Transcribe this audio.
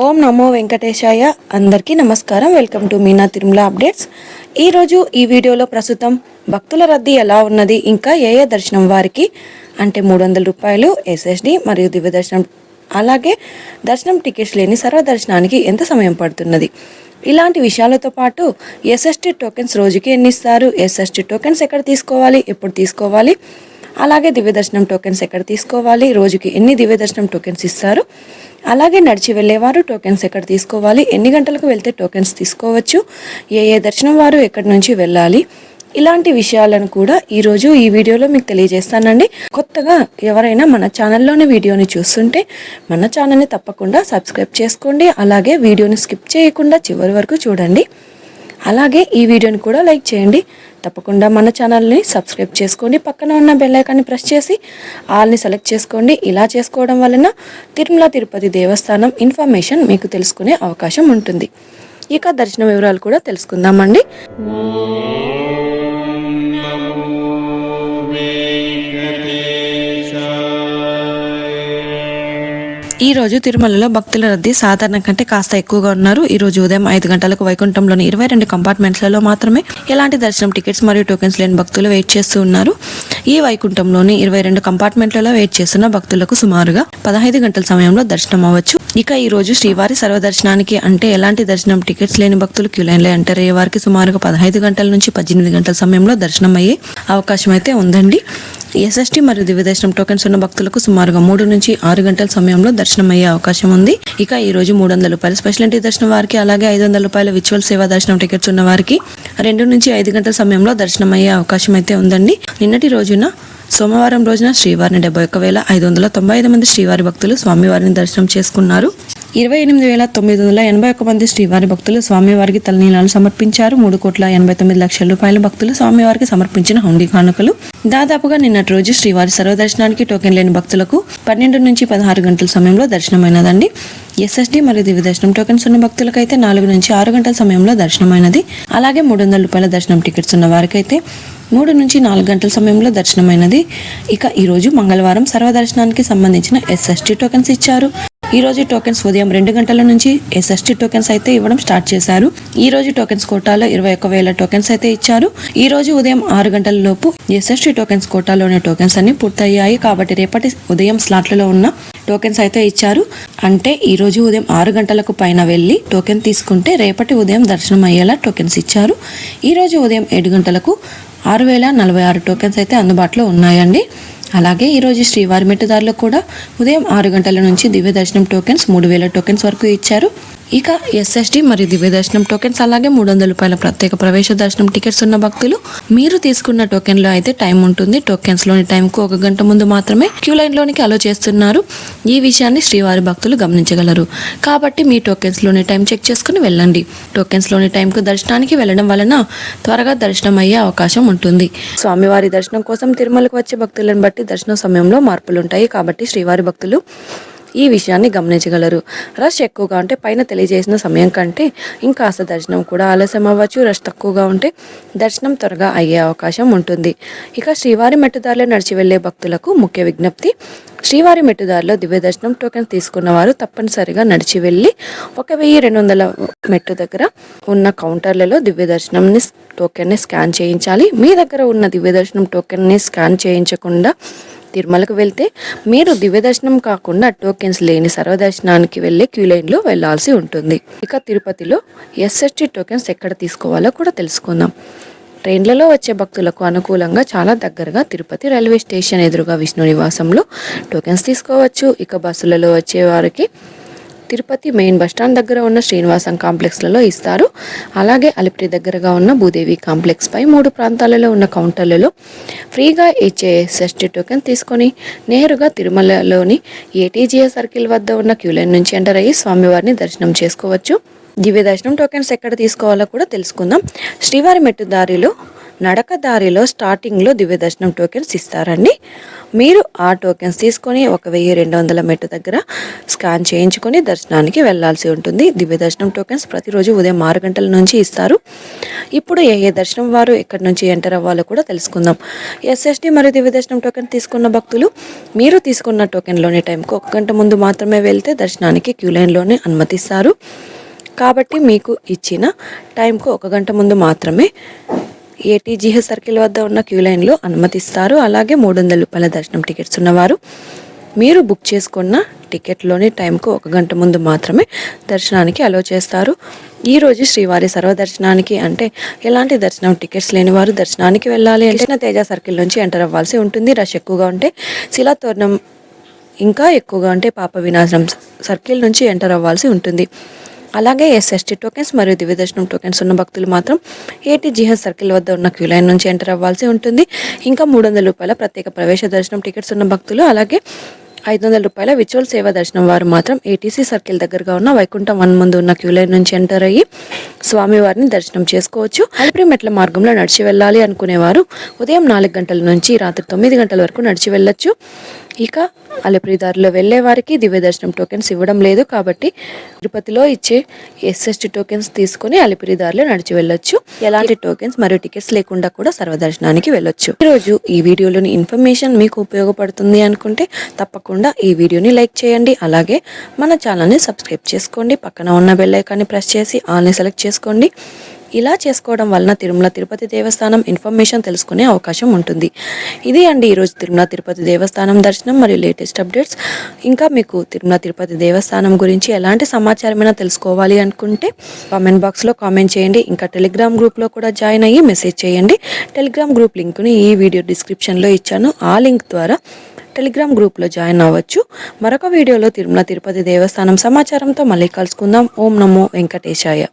ఓం నమో వెంకటేశాయ. అందరికీ నమస్కారం. Welcome to Meena Tirumala updates. ఈరోజు ఈ వీడియోలో ప్రస్తుతం భక్తుల రద్దీ ఎలా ఉన్నది ఇంకా ఏ ఏ దర్శనం వారికి అంటే మూడు వందల రూపాయలు ఎస్ఎస్డి మరియు దివ్య దర్శనం. అలాగే దర్శనం టికెట్స్ లేని సర్వదర్శనానికి ఎంత సమయం పడుతున్నది? ఇలాంటి విషయాలతో పాటు ఎస్ఎస్టీ టోకెన్స్ రోజుకి ఎన్ని ఇస్తారు ఎస్ఎస్టీ టోకెన్స్ ఎక్కడ తీసుకోవాలి? ఎప్పుడు తీసుకోవాలి? అలాగే దివ్య దర్శనం టోకెన్స్ ఎక్కడ తీసుకోవాలి? రోజుకి ఎన్ని దివ్య దర్శనం టోకెన్స్ ఇస్తారు? అలాగే నడిచి వెళ్ళేవారు టోకెన్స్ ఎక్కడ తీసుకోవాలి ఎన్ని గంటలకు వెళ్తే టోకెన్స్ తీసుకోవచ్చు ఏ ఏ దర్శనం వారు ఎక్కడి నుంచి వెళ్ళాలి ఇలాంటి విషయాలను కూడా ఈరోజు ఈ వీడియోలో మీకు తెలియజేస్తానండి. కొత్తగా ఎవరైనా మన ఛానల్లోని వీడియోని చూస్తుంటే మన ఛానల్ని తప్పకుండా సబ్స్క్రైబ్ చేసుకోండి అలాగే వీడియోని స్కిప్ చేయకుండా చివరి వరకు చూడండి. అలాగే ఈ వీడియోని కూడా లైక్ చేయండి. తప్పకుండా మన ఛానల్ని సబ్స్క్రైబ్ చేసుకోండి పక్కన ఉన్న బెల్లైకాన్ని ప్రెస్ చేసి ఆల్ని సెలెక్ట్ చేసుకోండి. ఇలా చేసుకోవడం వలన తిరుమల తిరుపతి దేవస్థానం ఇన్ఫర్మేషన్ మీకు తెలుసుకునే అవకాశం ఉంటుంది. ఇక దర్శన వివరాలు కూడా తెలుసుకుందామండి. ఈ రోజు తిరుమలలో భక్తుల రద్దీ సాధారణ కంటే కాస్త ఎక్కువగా ఉన్నారు. ఈ రోజు ఉదయం ఐదు గంటలకు వైకుంఠంలోని ఇరవై రెండు కంపార్ట్మెంట్లలో మాత్రమే ఎలాంటి దర్శనం టికెట్స్ మరియు టోకెన్స్ లేని భక్తులు వెయిట్ చేస్తూ ఉన్నారు. ఈ వైకుంఠంలోని ఇరవై రెండు కంపార్ట్మెంట్లలో వెయిట్ చేస్తున్న భక్తులకు సుమారుగా పదహైదు గంటల సమయంలో దర్శనం అవ్వచ్చు. ఇక ఈ రోజు శ్రీవారి సర్వదర్శనానికి అంటే ఎలాంటి దర్శనం టికెట్స్ లేని భక్తులు క్యూ లైన్లో ఎంటర్ అయ్యే వారికి సుమారుగా పదహైదు గంటల నుంచి పద్దెనిమిది గంటల సమయంలో దర్శనం అయ్యే అవకాశం అయితే ఉందండి. ఎస్ఎస్టీ మరియు దివ్య దర్శనం టోకెన్స్ ఉన్న భక్తులకు సుమారుగా మూడు నుంచి ఆరు గంటల సమయంలో దర్శనం అయ్యే అవకాశం ఉంది. ఇక ఈ రోజు మూడు వందల రూపాయల స్పెషల్ ఎంట్రీ దర్శనం వారికి అలాగే ఐదు వందల రూపాయల విచువల్ సేవా దర్శనం టికెట్స్ ఉన్న వారికి రెండు నుంచి ఐదు గంటల సమయంలో దర్శనం అయ్యే అవకాశం అయితే ఉందండి. నిన్నటి రోజున సోమవారం రోజున శ్రీవారిని డెబ్బై ఒక్క వేల ఐదు వందల తొంభై ఐదు మంది శ్రీవారి భక్తులు స్వామివారిని దర్శనం చేసుకున్నారు. ఇరవై ఎనిమిది వేల తొమ్మిది వందల ఎనభై ఒక్క మంది శ్రీవారి భక్తులు స్వామివారికి తలనీలాలు సమర్పించారు. మూడు కోట్ల ఎనభై తొమ్మిది లక్షల రూపాయల భక్తులు స్వామివారికి సమర్పించిన హుండీ కానుకలు. దాదాపుగా నిన్నటి రోజు శ్రీవారి సర్వదర్శనానికి టోకెన్ లేని భక్తులకు పన్నెండు నుంచి పదహారు గంటల సమయంలో దర్శనమైనదండి. ఎస్ఎస్డి మరియు దివ్య దర్శనం టోకెన్స్ ఉన్న భక్తులకైతే నాలుగు నుంచి ఆరు గంటల సమయంలో దర్శనమైనది. అలాగే మూడు వందల రూపాయల దర్శనం టికెట్స్ ఉన్న వారికైతే మూడు నుంచి నాలుగు గంటల సమయంలో దర్శనమైనది. ఇక ఈరోజు మంగళవారం సర్వదర్శనానికి సంబంధించిన ఎస్ఎస్టీ టోకెన్స్ ఇచ్చారు. ఈ రోజు టోకెన్స్ ఉదయం రెండు గంటల నుంచి ఎస్ఎస్టీ టోకెన్స్ అయితే ఇవ్వడం స్టార్ట్ చేశారు. ఈ రోజు టోకెన్స్ కోటాలో ఇరవై ఒక్క వేల టోకెన్స్ అయితే ఇచ్చారు. ఈ రోజు ఉదయం ఆరు గంటల లోపు ఎస్ఎస్టీ టోకెన్స్ కోటాలోని టోకెన్స్ అన్ని పూర్తయ్యాయి. కాబట్టి రేపటి ఉదయం స్లాట్లలో ఉన్న టోకెన్స్ అయితే ఇచ్చారు. అంటే ఈ రోజు ఉదయం ఆరు గంటలకు పైన వెళ్ళి టోకెన్ తీసుకుంటే రేపటి ఉదయం దర్శనం అయ్యేలా టోకెన్స్ ఇచ్చారు. ఈ రోజు ఉదయం ఏడు గంటలకు ఆరు వేల నలభై ఆరు టోకెన్స్ అయితే అందుబాటులో ఉన్నాయండి. అలాగే ఈరోజు శ్రీవారి మెట్టుదారులకు కూడా ఉదయం ఆరు గంటల నుంచి దివ్య దర్శనం టోకెన్స్ మూడు వేల టోకెన్స్ వరకు ఇచ్చారు. ఇక ఎస్ఎస్డి మరియు దివ్య దర్శనం టోకెన్స్ అలాగే మూడు వందల రూపాయల ప్రత్యేక ప్రవేశ దర్శనం టికెట్స్ ఉన్న భక్తులు మీరు తీసుకున్న టోకెన్లో అయితే టైం ఉంటుంది. టోకెన్స్లోని టైంకు ఒక గంట ముందు మాత్రమే క్యూ లైన్లోనికి అలో చేస్తున్నారు. ఈ విషయాన్ని శ్రీవారి భక్తులు గమనించగలరు. కాబట్టి మీ టోకెన్స్లోని టైం చెక్ చేసుకుని వెళ్ళండి. టోకెన్స్లోని టైంకు దర్శనానికి వెళ్ళడం వలన త్వరగా దర్శనం అయ్యే అవకాశం ఉంటుంది. స్వామివారి దర్శనం కోసం తిరుమలకు వచ్చే భక్తులను బట్టి దర్శనం సమయంలో మార్పులు ఉంటాయి కాబట్టి శ్రీవారి భక్తులు ఈ విషయాన్ని గమనించగలరు. రష్ ఎక్కువగా ఉంటే పైన తెలియజేసిన సమయం కంటే ఇంకాస్త దర్శనం కూడా ఆలస్యం అవ్వచ్చు. రష్ తక్కువగా ఉంటే దర్శనం త్వరగా అయ్యే అవకాశం ఉంటుంది. ఇక శ్రీవారి మెట్టుదారిలో నడిచి వెళ్ళే భక్తులకు ముఖ్య విజ్ఞప్తి శ్రీవారి మెట్టుదారిలో దివ్య దర్శనం టోకెన్ తీసుకున్న వారు తప్పనిసరిగా నడిచి వెళ్ళి ఒక వెయ్యి రెండు వందల మెట్టు దగ్గర ఉన్న కౌంటర్లలో దివ్య దర్శనంని టోకెన్ని స్కాన్ చేయించాలి. మీ దగ్గర ఉన్న దివ్య దర్శనం టోకెన్ని స్కాన్ చేయించకుండా తిరుమలకు వెళ్తే మీరు దివ్య దర్శనం కాకుండా టోకెన్స్ లేని సర్వదర్శనానికి వెళ్ళే క్యూ లైన్లో వెళ్ళాల్సి ఉంటుంది. ఇక తిరుపతిలో ఎస్ఎస్టీ టోకెన్స్ ఎక్కడ తీసుకోవాలో కూడా తెలుసుకుందాం. ట్రైన్లలో వచ్చే భక్తులకు అనుకూలంగా చాలా దగ్గరగా తిరుపతి రైల్వే స్టేషన్ ఎదురుగా విష్ణు నివాసంలో టోకెన్స్ తీసుకోవచ్చు. ఇక బస్సులలో వచ్చే వారికి తిరుపతి మెయిన్ బస్టాండ్ దగ్గర ఉన్న శ్రీనివాసం కాంప్లెక్స్లలో ఇస్తారు. అలాగే అలిపిరి దగ్గరగా ఉన్న భూదేవి కాంప్లెక్స్ పై మూడు ప్రాంతాలలో ఉన్న కౌంటర్లలో ఫ్రీగా ఇచ్చే ఎస్ఎస్టీ టోకెన్ తీసుకొని నేరుగా తిరుమలలోని ఏటీజీఏ సర్కిల్ వద్ద ఉన్న క్యూలైన్ నుంచి ఎంటర్ అయ్యి స్వామివారిని దర్శనం చేసుకోవచ్చు. దివ్య దర్శనం టోకెన్స్ ఎక్కడ తీసుకోవాలో కూడా తెలుసుకుందాం. శ్రీవారి మెట్టు దారిలో నడక దారిలో స్టార్టింగ్లో దివ్యదర్శనం టోకెన్స్ ఇస్తారండి. మీరు ఆ టోకెన్స్ తీసుకొని ఒక వెయ్యి రెండు వందల మెట్టు దగ్గర స్కాన్ చేయించుకొని దర్శనానికి వెళ్ళాల్సి ఉంటుంది. దివ్యదర్శనం టోకెన్స్ ప్రతిరోజు ఉదయం ఆరు గంటల నుంచి ఇస్తారు. ఇప్పుడు ఏ ఏ దర్శనం వారు ఎక్కడి నుంచి ఎంటర్ అవ్వాలో కూడా తెలుసుకుందాం. ఎస్ఎస్టీ మరియు దివ్యదర్శనం టోకెన్ తీసుకున్న భక్తులు మీరు తీసుకున్న టోకెన్లోని టైంకు ఒక గంట ముందు మాత్రమే వెళ్తే దర్శనానికి క్యూ లైన్లోనే అనుమతిస్తారు. కాబట్టి మీకు ఇచ్చిన టైంకు ఒక గంట ముందు మాత్రమే ఏటీజీహెచ్ సర్కిల్ వద్ద ఉన్న క్యూ లైన్లో అనుమతిస్తారు. అలాగే మూడు వందల రూపాయల దర్శనం టికెట్స్ ఉన్నవారు. మీరు బుక్ చేసుకున్న టికెట్లోని టైంకు ఒక గంట ముందు మాత్రమే దర్శనానికి అలో చేస్తారు. ఈరోజు శ్రీవారి సర్వదర్శనానికి అంటే ఎలాంటి దర్శనం టికెట్స్ లేని వారు దర్శనానికి వెళ్ళాలి అంటే తేజ సర్కిల్ నుంచి ఎంటర్ అవ్వాల్సి ఉంటుంది. రష్ ఎక్కువగా ఉంటే శిలాతోరణం ఇంకా ఎక్కువగా ఉంటే పాప వినాశనం సర్కిల్ నుంచి ఎంటర్ అవ్వాల్సి ఉంటుంది. అలాగే ఎస్ఎస్టీ టోకెన్స్ మరియు దివ్యదర్శనం టోకెన్స్ ఉన్న భక్తులు మాత్రం ఏటీజీహెచ్ సర్కిల్ వద్ద ఉన్న క్యూ లైన్ నుంచి ఎంటర్ అవ్వాల్సి ఉంటుంది. ఇంకా మూడు వందల రూపాయల ప్రత్యేక ప్రవేశ దర్శనం టికెట్స్ ఉన్న భక్తులు అలాగే ఐదు వందల రూపాయల విచువల్ సేవ దర్శనం వారు మాత్రం ఏటీసీ సర్కిల్ దగ్గరగా ఉన్న వైకుంఠం వన్ ముందు ఉన్న క్యూ లైన్ నుంచి ఎంటర్ అయ్యి స్వామివారిని దర్శనం చేసుకోవచ్చు. అలిపిరి మెట్ల మార్గంలో నడిచి వెళ్ళాలి అనుకునేవారు ఉదయం నాలుగు గంటల నుంచి రాత్రి తొమ్మిది గంటల వరకు నడిచి వెళ్ళొచ్చు. ఇక అలిపిరిదారిలో వెళ్ళే వారికి దివ్యదర్శనం టోకెన్స్ ఇవ్వడం లేదు కాబట్టి తిరుపతిలో ఇచ్చే ఎస్ఎస్టీ టోకెన్స్ తీసుకొని అలిపిరిదారిలో నడిచి వెళ్ళొచ్చు. ఎలాంటి టోకెన్స్ మరియు టికెట్స్ లేకుండా కూడా సర్వదర్శనానికి వెళ్ళొచ్చు. ఈరోజు ఈ వీడియోలోని ఇన్ఫర్మేషన్ మీకు ఉపయోగపడుతుంది అనుకుంటే తప్పకుండా ఈ వీడియోని లైక్ చేయండి. అలాగే మన ఛానల్ని సబ్స్క్రైబ్ చేసుకోండి. పక్కన ఉన్న బెల్ ఐకాన్ని ప్రెస్ చేసి ఆల్ని సెలెక్ట్ చేసుకోండి. ఇలా చేసుకోవడం వలన తిరుమల తిరుపతి దేవస్థానం ఇన్ఫర్మేషన్ తెలుసుకునే అవకాశం ఉంటుంది. ఇది అండి ఈరోజు తిరుమల తిరుపతి దేవస్థానం దర్శనం మరియు లేటెస్ట్ అప్డేట్స్. ఇంకా మీకు తిరుమల తిరుపతి దేవస్థానం గురించి ఎలాంటి సమాచారమైనా తెలుసుకోవాలి అనుకుంటే కామెంట్ బాక్స్లో కామెంట్ చేయండి. ఇంకా టెలిగ్రామ్ గ్రూప్లో కూడా జాయిన్ అయ్యి మెసేజ్ చేయండి. టెలిగ్రామ్ గ్రూప్ లింక్ని ఈ వీడియో డిస్క్రిప్షన్లో ఇచ్చాను. ఆ లింక్ ద్వారా టెలిగ్రామ్ గ్రూప్లో జాయిన్ అవ్వచ్చు. మరొక వీడియోలో తిరుమల తిరుపతి దేవస్థానం సమాచారంతో మళ్ళీ కలుసుకుందాం. ఓం నమో వెంకటేశాయ.